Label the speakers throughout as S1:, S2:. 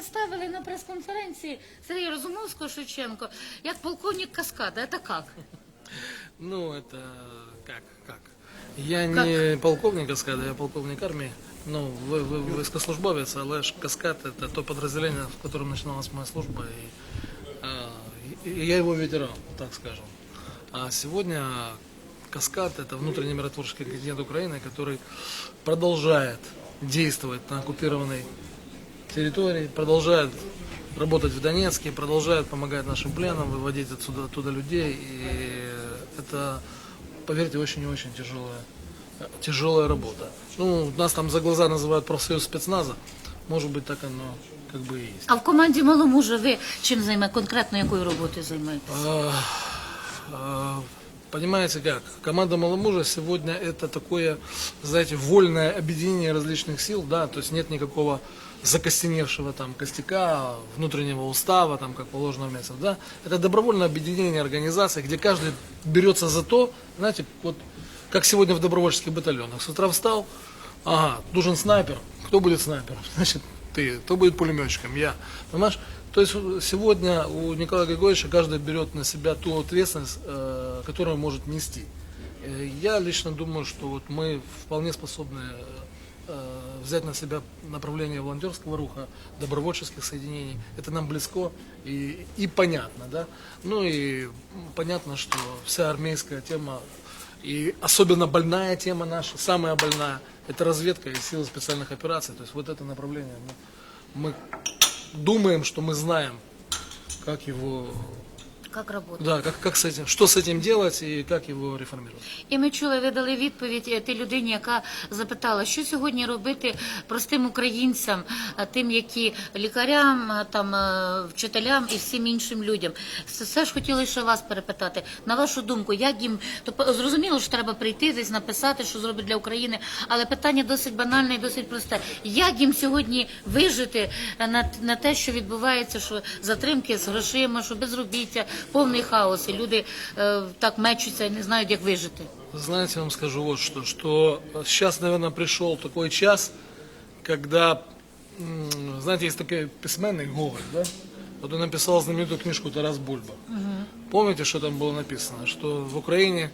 S1: представили на прес-конференції Сергія Розумовського Шевченко як полковник Каскада. Це як?
S2: Ну, это как, как? Я не полковник Каскада, я полковник армии. Ну, вы, вы, войскослужбовец, але ж Каскад это то подразделение, в котором начиналась моя служба, и, а, и- и я его ветеран, так скажем. А сегодня Каскад это внутренний миротворческий континент Украины, который продолжает действовать на оккупированной территории, продолжает работать в Донецке, продолжает помогать нашим пленам, выводить отсюда оттуда людей. И это, поверьте, очень и очень тяжелая, э, тяжелая работа. Ну, нас там за глаза называют профсоюз спецназа. Может быть, так оно как бы и есть.
S1: А в команді Маломужа ви чим займаєте? Конкретно якою роботою займаєтесь?
S2: А, а, Понимаете как? Команда Маломужа сегодня это такое, знаете, вольное объединение различных сил, да, то есть нет никакого закостеневшего там костяка, внутреннего устава, там, как положено в месяц, да. Это добровольное объединение организаций, где каждый берется за то, знаете, вот как сегодня в добровольческих батальонах. С утра встал, ага, нужен снайпер, кто будет снайпером? Значит, ты, кто будет пулеметчиком, я. Понимаешь? То есть сегодня у Николая Григорьевича каждый берет на себя ту ответственность, э, которую он может нести. Э, Я лично думаю, что вот мы вполне способны э, взять на себя направление волонтерского руха, добровольческих соединений. Это нам близко и, и понятно, да. Ну и понятно, что вся армейская тема и особенно больная тема наша, самая больная, это разведка и силы специальных операций. То есть вот это направление мы, мы думаем, что мы знаем, как его,
S1: Як робота?
S2: да, как, как с этим, что с этим делать и как его реформировать.
S1: І ми чули, ви дали відповідь е, тій людині, яка запитала, що сьогодні робити простим українцям, а тим, які лікарям, там е, вчителям і всім іншим людям. Все- ж хотіли ще вас перепитати. На вашу думку, як їм то зрозуміло, що треба прийти десь написати, що зробить для України, але питання досить банальне і досить просте. Як їм сьогодні вижити е, на, на те, що відбувається, що затримки з грошима, що безробіття, повний хаос, і люди е, так мечуться і не знають, як вижити.
S2: Знаете, я вам скажу вот что, что сейчас, наверное, пришел такой час, когда, м, знаете, есть такой письменник Гоголь, да? Вот он написал знаменитую книжку Тарас Бульба. Помните, что там было написано? Что в Украине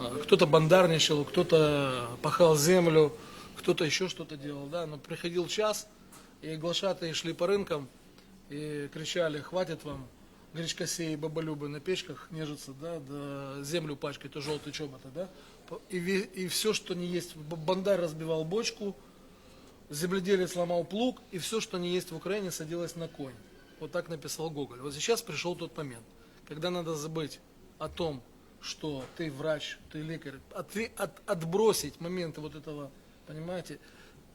S2: а, кто-то бандарничал, кто-то пахал землю, кто-то еще что-то делал, да? Но приходил час, и глашатые шли по рынкам и кричали, хватит вам гречкосеи и баболюбы на печках нежиться, да, да землю пачкать, то желтый чобота, да, и, и все, что не есть, Б- бандар разбивал бочку, земледелец ломал плуг, и все, что не есть в Украине, садилось на конь. Вот так написал Гоголь. Вот сейчас пришел тот момент, когда надо забыть о том, что ты врач, ты лекарь, от- от- отбросить моменты вот этого, понимаете,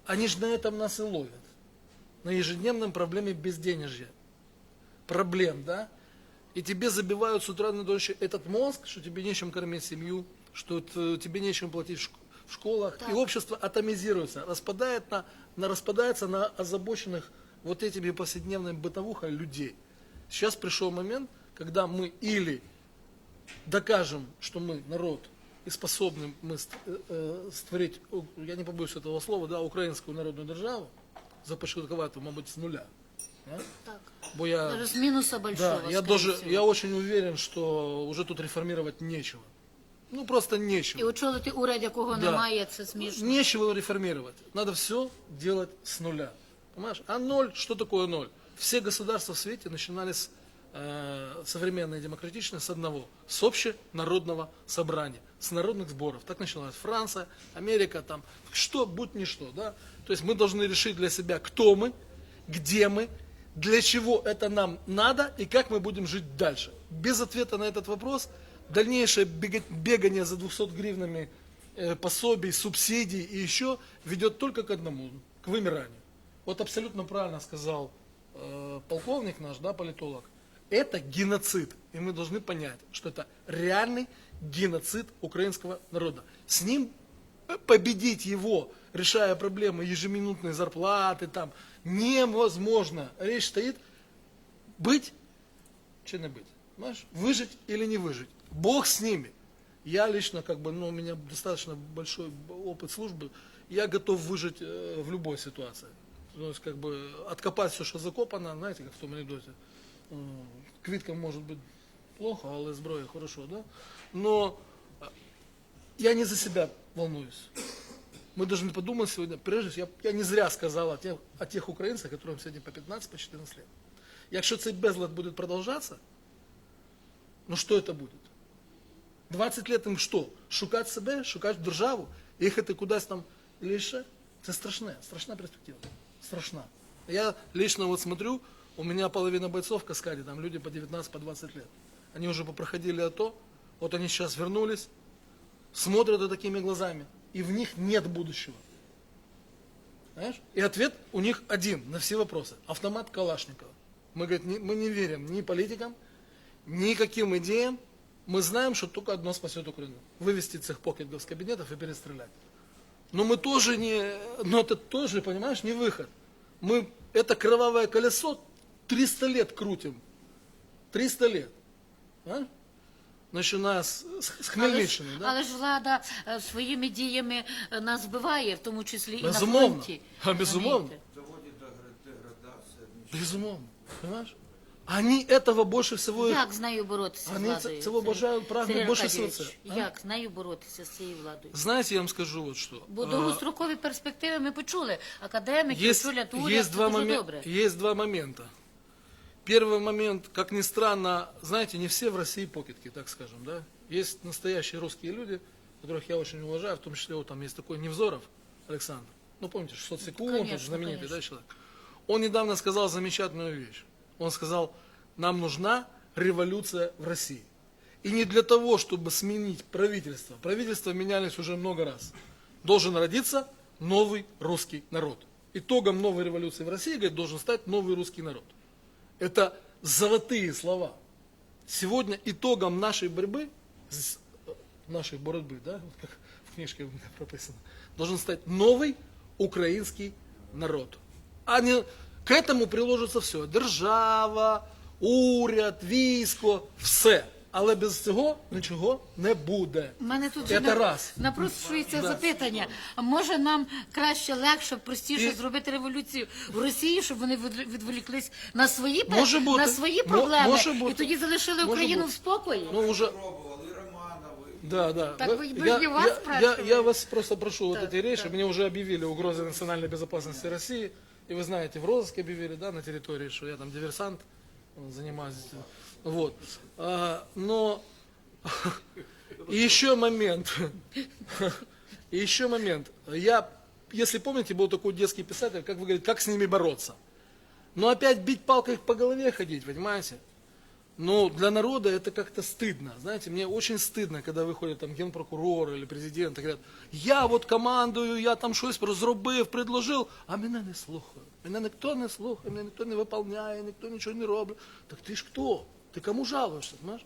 S2: они же на этом нас и ловят. На ежедневном проблеме безденежья. Проблем, да? И тебе забивают с утра на ночь этот мозг, что тебе нечем кормить семью, что тебе нечем платить в шк- в школах. И общество атомизируется, распадает на, на, распадается на озабоченных вот этими повседневной бытовухой людей. Сейчас пришел момент, когда мы или докажем, что мы народ и способны мы э, э, створить, я не побоюсь этого слова, да, українську народну державу, започаткувати, мабуть, з нуля. Да?
S1: Так.
S2: Бо я,
S1: Даже с минуса большого.
S2: да, я,
S1: скорее
S2: даже,
S1: всего.
S2: я очень уверен, что уже тут реформировать нечего. Ну, просто
S1: І
S2: нечего.
S1: очолити уряд, якого
S2: Да.
S1: немає, це смішно.
S2: Нечего реформировать. Надо все делать с нуля. Понимаешь? А ноль, что такое ноль? Все государства в свете начинали с э, современные демократичные с одного, с общенародного собрания, с народных сборов. Так началась Франция, Америка, там, что, будь ни что, да? То есть мы должны решить для себя, кто мы, где мы, для чего это нам надо и как мы будем жить дальше. Без ответа на этот вопрос дальнейшее бега- бегание за 200 гривнами э, пособий, субсидий и еще ведет только к одному, к вымиранию. Вот абсолютно правильно сказал э, полковник наш, да, политолог. Это геноцид. И мы должны понять, что это реальный геноцид украинского народа. С ним победить его, решая проблемы ежеминутной зарплаты, там, невозможно. Речь стоит быть, че не быть, знаешь, выжить или не выжить. Бог с ними. Я лично, как бы, ну, у меня достаточно большой опыт службы, я готов выжить э, в любой ситуации. то есть как бы откопать все, что закопано, знаете, как в том анекдоте. Э, Квиткам может быть плохо, але зброя хорошо, да? Но я не за себя волнуюсь. Мы должны подумать сегодня, прежде всего, я, я не зря сказал о тех, о тех українцях, которым сегодня по 15, по 14 лет. Якщо цей безлад будет продолжаться, ну что это будет? 20 лет їм що? Шукати себе, шукати державу, їхати кудись там или ще? Це страшне, страшна перспектива. Страшна. Я лично вот смотрю, у меня половина бойцов в каскаде, там люди по 19, по 20 лет. Они уже попроходили АТО, вот они сейчас вернулись, смотрят такими глазами, и в них нет будущего. Знаешь? И ответ у них один на все вопросы. Автомат Калашникова. Мы, говорит, не, мы не верим ни политикам, никаким идеям. Мы знаем, что только одно спасет Украину. Вывести цех покетов с кабинетов и перестрелять. Но мы тоже не, но это тоже, понимаешь, не выход. Мы это кровавое колесо 300 лет крутим. 300 лет. А? Начиная с, с
S1: Але ж,
S2: Хмельниччины, да?
S1: але ж влада е, своїми діями е, нас вбиває, в тому числі і на
S2: Безумовно.
S1: фронті.
S2: А, безумовно.
S1: Розумієте?
S3: доводит до гра- деградации.
S2: Безумовно. Понимаешь? Они этого больше всего... их-
S1: Як з нею боротися
S2: Вони
S1: з владою?
S2: це- цього бажають, прагнуть
S1: Сергій
S2: більше
S1: Аркадійович,
S2: всього це, а?
S1: Як з нею боротися з цією владою?
S2: Знаете, я вам скажу вот что.
S1: Бо
S2: А,
S1: довгострокові перспективи ми почули. Академіки,
S2: есть,
S1: очолять уряд,
S2: есть,
S1: це
S2: два
S1: дуже
S2: момен-
S1: добре.
S2: есть два момента. Первый момент, как ни странно, знаете, не все в России покидки, так скажем, да. Есть настоящие русские люди, которых я очень уважаю, в том числе вот там есть такой Невзоров Александр. Ну, помните, 600 секунд,
S1: Конечно,
S2: знаменитый
S1: конечно.
S2: да, человек. Он недавно сказал замечательную вещь. Он сказал, нам нужна революция в России. И не для того, чтобы сменить правительство. Правительства менялись уже много раз. Должен родиться новый русский народ. Итогом новой революции в России, говорит, должен стать новый русский народ. Это золотые слова. Сегодня итогом нашей борьбы, э, нашей борьбы, да, вот как в книжке у меня прописано, должен стать новый украинский народ. А не, к этому приложится все. Держава, уряд, військо, все. Але без цього нічого не буде.
S1: У мене тут
S2: Це
S1: же на-
S2: раз.
S1: напрошується
S2: Да.
S1: запитання. А може нам краще, легше, простіше
S2: І-
S1: зробити революцію в Росії, щоб вони від- відволіклись на свої, пе-
S2: Може бути.
S1: на свої
S2: Мо-
S1: проблеми
S2: може бути.
S1: і тоді залишили
S2: Може
S1: Україну
S2: бути.
S1: в спокої?
S2: Ну, уже
S3: Пробовал и Романовы, и
S2: Да, да.
S1: Так
S2: Вы-
S1: вы- мы
S2: я,
S1: же не вас
S2: я- я,
S1: спрашиваем.
S2: я вас просто прошу вот
S1: Так,
S2: эти речи.
S1: так.
S2: Мне уже объявили угрозы национальной безопасности России. И вы знаете, в розыске объявили, да, на территории, что я там диверсант, Занимаюсь. Вот. А, но и еще момент. И еще момент. Я, если помните, был такой детский писатель, как вы говорите, как с ними бороться. Но опять бить палкой по голове ходить, понимаете? Но для народа это как-то стыдно. Знаете, мне очень стыдно, когда выходят там генпрокурор или президент и говорят, я вот командую, я там щось зробив, предложив, а мене не слухають. Мене ніхто не слухає, мене ніхто не виконує, ніхто нічого не робить. Так ти ж хто? Ти кому жалуєшся, знаєш?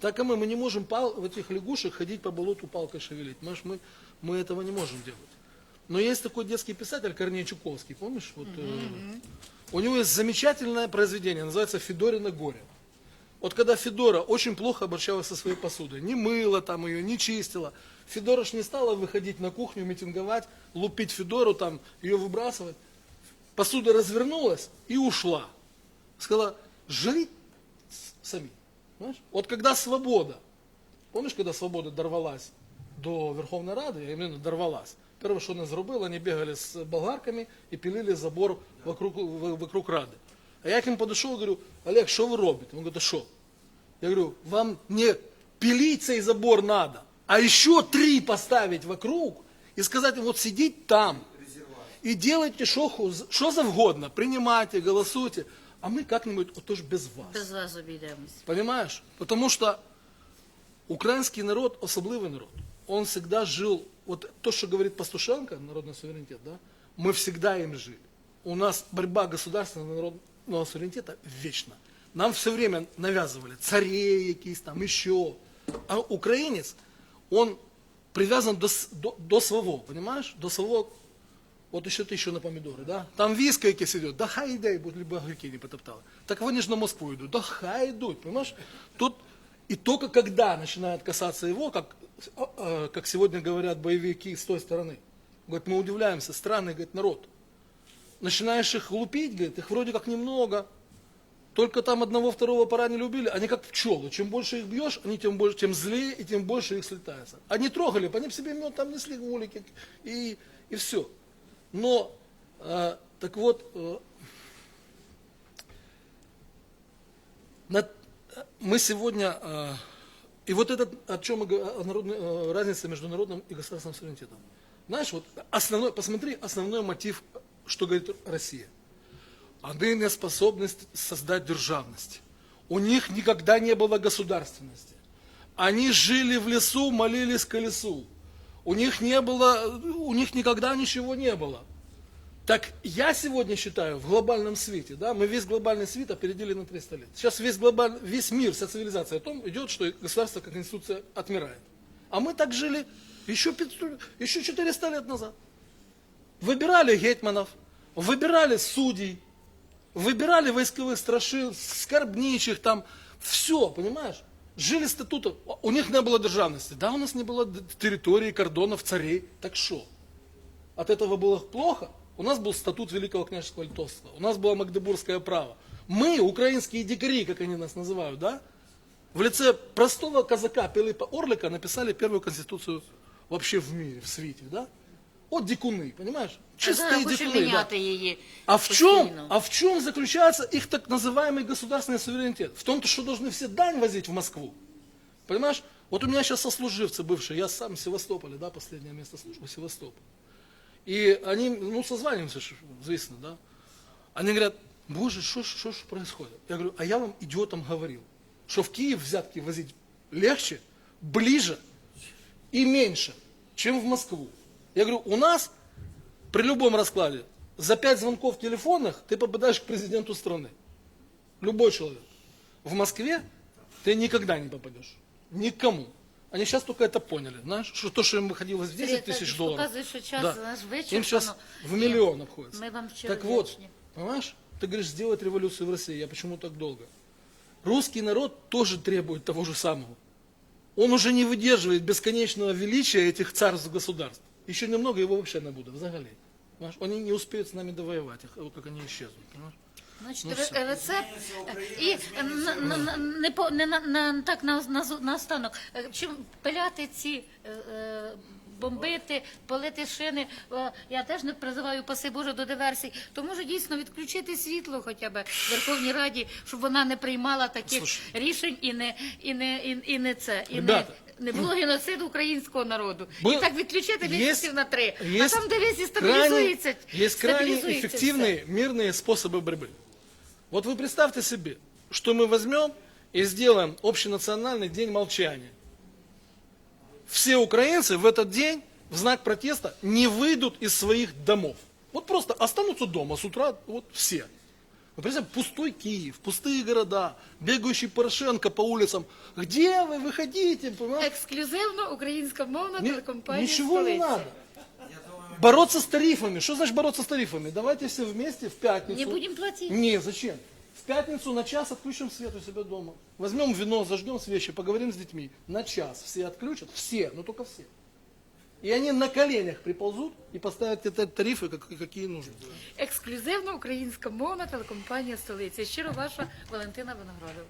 S2: Так и мы, мы не можем пал, в этих лягушек ходить по болоту палкой шевелить. Понимаешь, мы, мы этого не можем делать. Но есть такой детский писатель Корней Чуковский, помнишь? Вот, э, у него есть замечательное произведение, называется «Федорина горе». Вот когда Федора очень плохо обращалась со своей посудой, не мыла там ее, не чистила, Федора ж не стала выходить на кухню, митинговать, лупить Федору, там, ее выбрасывать. Посуда развернулась и ушла. Сказала, с- сами. Знаешь? Вот когда свобода, помнишь, когда свобода дорвалась до Верховной Рады, я именно дорвалась, первое, что она зробила, они бегали с болгарками и пилили забор вокруг, вокруг Рады. А я к ним подошел и говорю, Олег, что вы робите? Он говорит, а что? Я говорю, вам не пилить цей забор надо, а еще три поставить вокруг и сказать им, вот сидеть там и делайте что, что завгодно, принимайте, голосуйте, а мы как-нибудь вот тоже без вас.
S1: Без вас обійдемось.
S2: Понимаешь? Потому что украинский народ особливый народ. Он всегда жил, вот то, что говорит Пастушенко, народный суверенитет, да, мы всегда им жили. У нас борьба государственного народного суверенитета вечна. Нам все время навязывали царей якісь там, еще. А украинец, он привязан до, до, до своего, понимаешь? До своего, вот еще тысячу на помидоры, да? Там виска якесь идет, да хай йде, будь либо огірки не потоптали. Так вони ж на Москву идут, да хай идут, понимаешь? Тут и только когда начинает касаться его, как, э, э, как сегодня говорят боевики с той стороны, говорят, мы удивляемся, странный, говорит, народ. Начинаешь их лупить, говорит, их вроде как немного, только там одного-второго поранили, убили, они как пчелы. Чем больше их бьешь, они тем, больше, тем злее и тем больше их слетается. Они трогали, они бы себе мед там несли голики и, и все. Но, э, так вот, э, на- мы сегодня, э, и вот это, о чем мы о э, разнице между народным и государственным суверенитетом. Знаешь, вот основной, посмотри, основной мотив, что говорит Россия. Они не способность создать державность. У них никогда не было государственности. Они жили в лесу, молились к лесу. У них не было, у них никогда ничего не было. Так я сегодня считаю, в глобальном свете, да, мы весь глобальный свет опередили на 300 лет. Сейчас весь, глобаль, весь мир, вся цивилизация о том идет, что государство как институция отмирает. А мы так жили еще, 500, еще 400 лет назад. Выбирали гетманов, выбирали судей, выбирали войсковых страшил, скорбничих, там, все, понимаешь? Жили статутом, у них не было державности. Да, у нас не было территории, кордонов, царей. Так что? От этого было плохо? У нас был статут Великого княжества Литовского, у нас было Магдебургское право. Мы, украинские дикари, как они нас называют, да, в лице простого казака Пилипа Орлика написали первую конституцию вообще в мире, в свете, да? Вот дикуны, понимаешь? Чистые
S1: Хоче
S2: дикуны, да.
S1: міняти її
S2: А в чем,
S1: постійно.
S2: а в чем заключается их так называемый государственный суверенитет? В том, что должны все дань возить в Москву. Понимаешь? Вот у меня сейчас сослуживцы бывшие, я сам в Севастополе, да, последнее место службы Севастополь. И они, ну, созваниваемся, ж, известно, да. Они говорят, боже, что ж что ж происходит? Я говорю, а я вам, идиотам, говорил, что в Киев взятки возить легче, ближе и меньше, чем в Москву. Я говорю, у нас при любом раскладе за пять звонков телефонных ты попадаешь к президенту страны. Любой человек. В Москве ты никогда не попадешь. Никому. Они сейчас только это поняли. Знаешь, что то, что им выходилось в 10
S1: Сергій,
S2: тысяч
S1: так,
S2: долларов.
S1: показує, що час наш вичерпано.
S2: Им сейчас в
S1: І
S2: миллион обходится.
S1: Ми вам щиро
S2: Так вот,
S1: вдячні.
S2: понимаешь, ты говоришь, сделать революцию в России. Я почему так долго? Русский народ тоже требует того же самого. Он уже не выдерживает бесконечного величия этих царств государств. Еще немного его вообще не будет, взагалі. Понимаешь? Они не успеют с нами довоевать, их, вот как они исчезнут. Понимаешь?
S1: Значить,
S2: Ну,
S1: ре-
S2: все.
S1: рецепт е, і е, на- на- на- не по не на, на так на, на, на останок. Е, Чим пиляти ці е, е, бомбити, палити шини. е, Я теж не призиваю паси Боже до диверсій. То може дійсно відключити світло, хоча б в Верховній Раді, щоб вона не приймала таких
S2: Слушай.
S1: рішень і не і не і, і не це і
S2: Ребята.
S1: не. Не було геноциду українського народу.
S2: Был-
S1: І так відключити місяців на три. а
S2: есть
S1: там дивись і
S2: крайне-
S1: стабілізується.
S2: Есть крайне
S1: стабілізується все.
S2: эффективные мирные способы борьбы. Вот вы представьте себе, что мы возьмем и сделаем общенациональный день молчания. Все украинцы в этот день в знак протеста не выйдут из своих домов. Вот просто останутся дома с утра, вот все. Вы представляете, пустой Киев, пустые города, бегающий Порошенко по улицам. Где вы, выходите, понимаете?
S1: Ексклюзивно українська мовна
S2: Ни-
S1: телекомпанія
S2: ничего не
S1: «Столиця».
S2: надо. Бороться с тарифами. Что значит бороться с тарифами? Давайте все вместе в пятницу.
S1: Не будем платить.
S2: Не, зачем? В пятницу на час отключим свет у себя дома. Возьмем вино, зажгем свечи, поговорим с детьми. На час все отключат, все, но только все. И они на коленях приползут и поставят те тарифы, как- какие нужны.
S1: Ексклюзивно українська мовна телекомпанія столиця. Щиро ваша Валентина Виноградова.